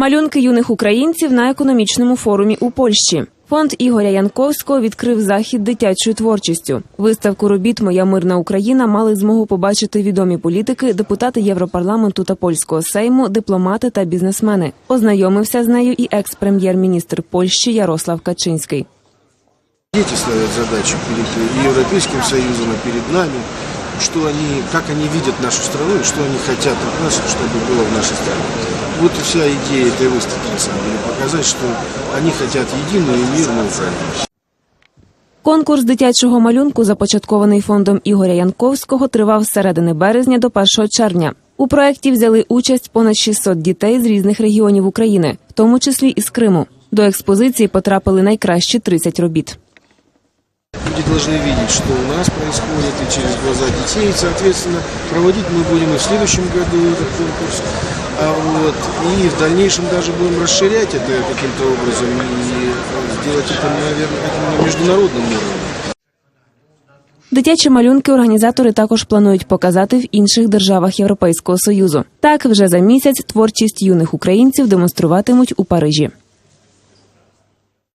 Малюнки юних українців на економічному форумі у Польщі. Фонд Ігоря Янковського відкрив захід дитячою творчістю. Виставку робіт Моя мирна Україна мали змогу побачити відомі політики, депутати Європарламенту та польського сейму, дипломати та бізнесмени. Ознайомився з нею і екс-прем'єр-міністр Польщі Ярослав Качинський. Дети ставят задачу перед и Европейским Союзом и перед нами, что они, как они видят нашу страну и что они хотят от нас, чтобы было в нашей стране. Вот и вся идея этой выставки, на самом деле, показать, что они хотят единую и мирную Украину. Конкурс дитячого малюнку, започаткований фондом Ігоря Янковського, тривав з середини березня до 1 червня. У проєкті взяли участь понад 600 дітей з різних регіонів України, в тому числі і з Криму. До експозиції потрапили найкращі 30 робіт. Люди должны видеть, что у нас происходит, и через глаза детей, и, соответственно, проводить мы будем и в следующем году этот конкурс. А вот, и в дальнейшем даже будем расширять это каким-то образом и э, сделать это, наверное, на международном уровне. Дитячі малюнки організатори також планують показати в інших державах Європейського союзу. Так, вже за місяць творчість юних українців демонструватимуть у Парижі.